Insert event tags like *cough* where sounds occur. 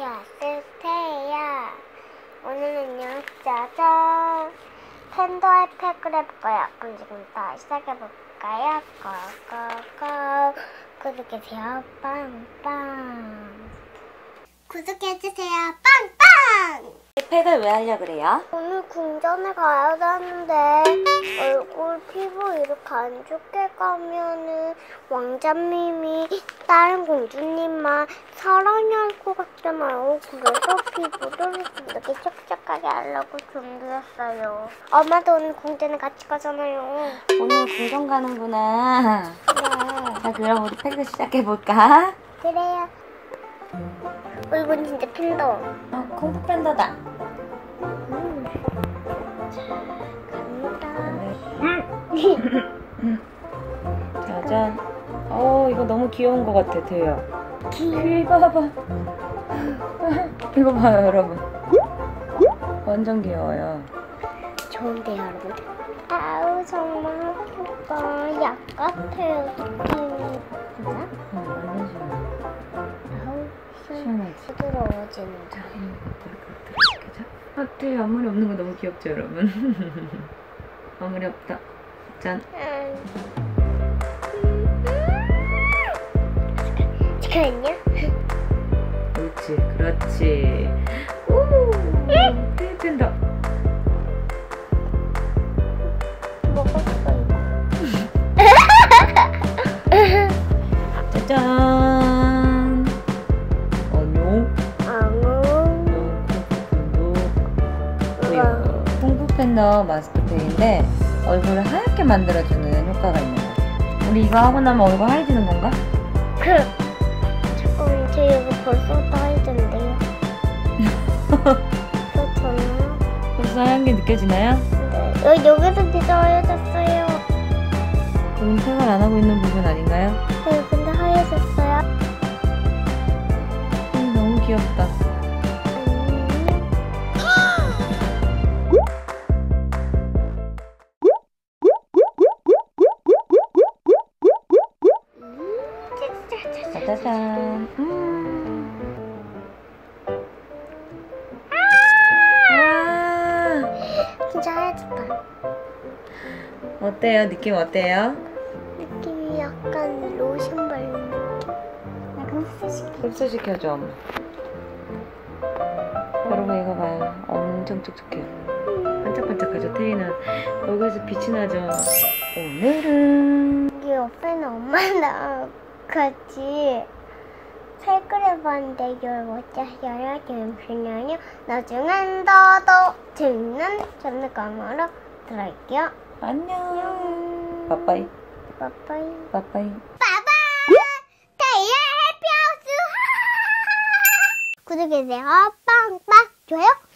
왔을 테야 오늘은요 짜잔 팬더의 팩을 해볼까요? 그럼 지금부터 시작해볼까요? 고고고. 구독해주세요. 빵빵. 구독해주세요. 빵빵! 이 팩을 왜 하려고 그래요? 오늘 궁전에 가야 되는데. 얼굴 피부 이렇게 안 좋게 가면은 왕자님이 다른 공주님만 사랑할 것 같잖아요. 그래서 피부를 이렇게 촉촉하게 하려고 준비했어요. 엄마도 오늘 궁전에 같이 가잖아요. 오늘 궁전 가는구나. 네. 자, 그럼 우리 팩을 시작해볼까? 그래요. 어, 이건 진짜 핀다. 어, 콩푸 팬더다. 짜잔. 어, 이거 너무 귀여운 것 같아, 태야. 귀 봐봐. 이거 봐요, 여러분. 완전 귀여워요. 좋은데요, 여러분? 아우, 정말 예뻐. 약 같아요, 느낌이. 진짜? 어, 완전 시원해. 아우, 시원. 시원하지? 부드러워지는 자. 아, 태야 앞머리 없는 거 너무 귀엽죠, 여러분? *laughs* 앞머리 없다. 짠. 잠깐만요. 옳지, 그렇지. 오. 먹었어. 우와. 콩쿠 팬더 마스크팩인데 얼굴을 하얗게 만들어주는 효과가 있는 거죠. 우리 이거 하고 나면 얼굴 하얘지는 건가? 그, 잠깐만, 저 이거 벌써부터 하이던데요. *laughs* 그렇잖아요. 벌써 하얀 게 느껴지나요? 네. 여기, 여기도 진짜 하얘졌어요. 그럼 생활 안 하고 있는 부분 아닌가요? 네, 근데 하얘졌어요. 음, 너무 귀엽다. 짜자잔. 음. 와. 진짜 하얘졌다. 어때요? 느낌 어때요? 느낌이 약간 로션 바른 느낌? 약간 흡수시켜. 흡수시켜줘. 엄마. 여러분 이거 봐요. 엄청 촉촉해요. 반짝반짝하죠? 테이는 얼굴에서 빛이 나죠? 오늘은 여기 옆에는 엄마랑 같이 해봤는데 이걸 멋져 열어야 잠시만요. 나중엔 더더 듣는 장난감으로 들어갈게요. 안녕. 빠빠이. 빠빠이. 빠빠이. 빠빠! 테이의 해피하우스! 구독해주세요. 빵빵! 좋아요?